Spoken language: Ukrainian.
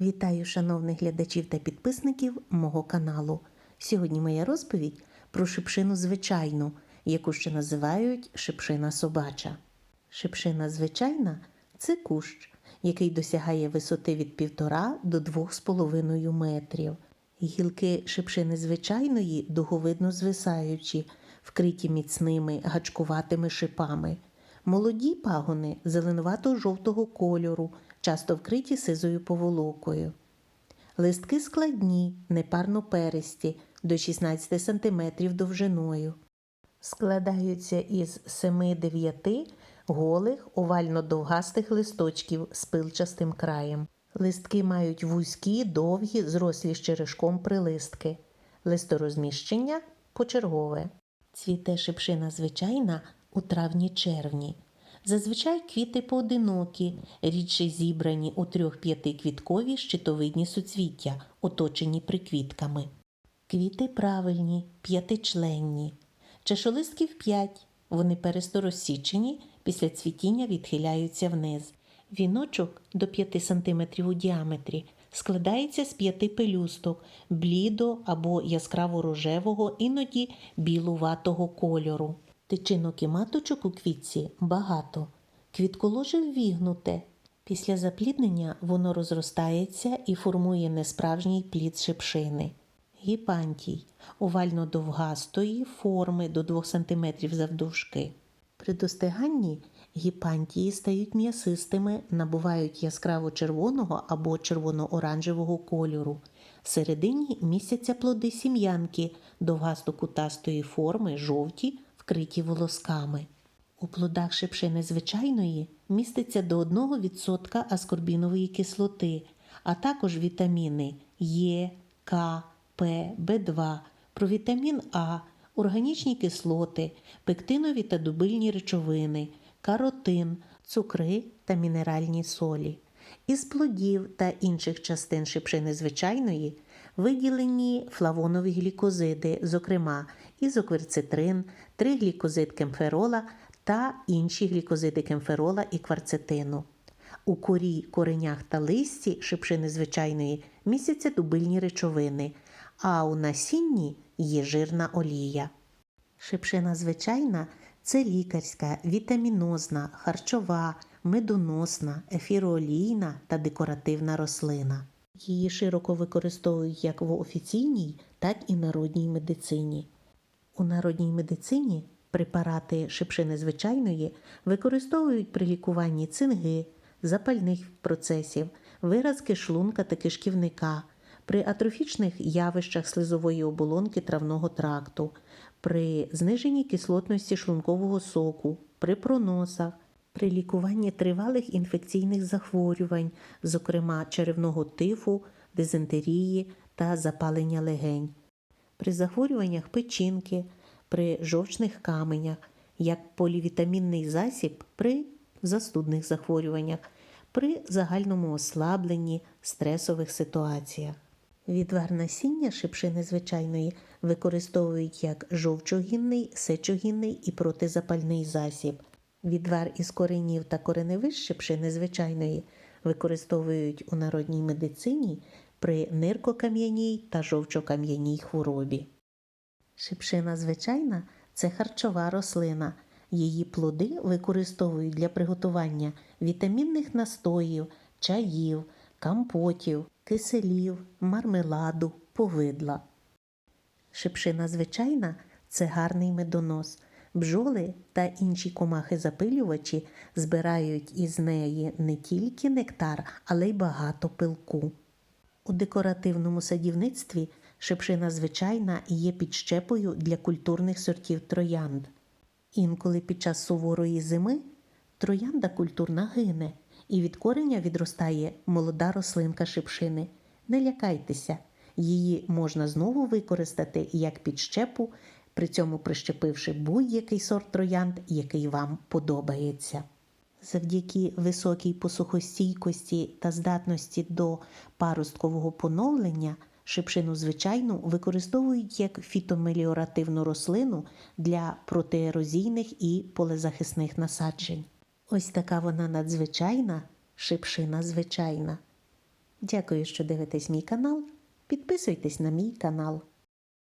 Вітаю шановних глядачів та підписників мого каналу. Сьогодні моя розповідь про шипшину звичайну, яку ще називають шипшина собача. Шипшина звичайна це кущ, який досягає висоти від 1,5 до 2,5 метрів. Гілки шипшини звичайної дуговидно звисаючі, вкриті міцними гачкуватими шипами. Молоді пагони зеленувато-жовтого кольору, часто вкриті сизою поволокою. Листки складні, непарно перисті, до 16 см довжиною. Складаються із 7-9 голих овально-довгастих листочків з пилчастим краєм. Листки мають вузькі, довгі, зрослі з черешком прилистки. Листорозміщення почергове. Цвіте шипшина звичайна у травні-червні. Зазвичай квіти поодинокі, рідше зібрані у трьох-п'ятиквіткові щитовидні суцвіття, оточені приквітками. Квіти правильні, п'ятичленні. Чашолистків п'ять. Вони пересто розсічені, після цвітіння відхиляються вниз. Віночок до 5 см у діаметрі складається з п'яти пелюсток, блідо або яскраво рожевого, іноді білуватого кольору. Тичинок і маточок у квітці багато. Квітколоже ввігнуте. Після запліднення воно розростається і формує несправжній плід шипшини. Гіпантій овально довгастої форми до 2 см завдовжки. При достиганні гіпантії стають м'ясистими, набувають яскраво червоного або червоно-оранжевого кольору. Всередині містяться плоди сім'янки довгасто-кутастої форми, жовті, вкриті волосками. У плодах шипшини звичайної міститься до 1% аскорбінової кислоти, а також вітаміни Е, К, П, В2, провітамін А, органічні кислоти, пектинові та дубильні речовини, каротин, цукри та мінеральні солі. Із плодів та інших частин шипшини звичайної виділені флавонові глікозиди, зокрема ізокверцитрин, триглікозид кемферола та інші глікозиди кемферола і кварцетину. У корі, коренях та листі шипшини звичайної містяться дубильні речовини, а у насінні є жирна олія. Шипшина звичайна це лікарська, вітамінозна, харчова, медоносна, ефіроолійна та декоративна рослина. Її широко використовують як в офіційній, так і народній медицині. У народній медицині препарати шипшини звичайної використовують при лікуванні цинги, запальних процесів, виразки шлунка та кишківника, при атрофічних явищах слизової оболонки травного тракту, при зниженні кислотності шлункового соку, при проносах, при лікуванні тривалих інфекційних захворювань, зокрема черевного тифу, дизентерії та запалення легень, при захворюваннях печінки, при жовчних каменях, як полівітамінний засіб при застудних захворюваннях, при загальному ослабленні стресових ситуаціях. Відвар насіння шипшини звичайної використовують як жовчогінний, сечогінний і протизапальний засіб. Відвар із коренів та кореневищ шипшини звичайної використовують у народній медицині при ниркокам'яній та жовчокам'яній хворобі. Шипшина звичайна це харчова рослина. Її плоди використовують для приготування вітамінних настоїв, чаїв, компотів, киселів, мармеладу, повидла. Шипшина звичайна це гарний медонос. Бджоли та інші комахи-запилювачі збирають із неї не тільки нектар, але й багато пилку. У декоративному садівництві шипшина звичайна є підщепою для культурних сортів троянд. Інколи під час суворої зими троянда культурна гине, і від кореня відростає молода рослинка шипшини. Не лякайтеся, її можна знову використати як підщепу, при цьому прищепивши будь-який сорт троянд, який вам подобається. Завдяки високій посухостійкості та здатності до паросткового поновлення шипшину звичайну використовують як фітомеліоративну рослину для протиерозійних і полезахисних насаджень. Ось така вона надзвичайна шипшина звичайна. Дякую, що дивитесь мій канал. Підписуйтесь на мій канал.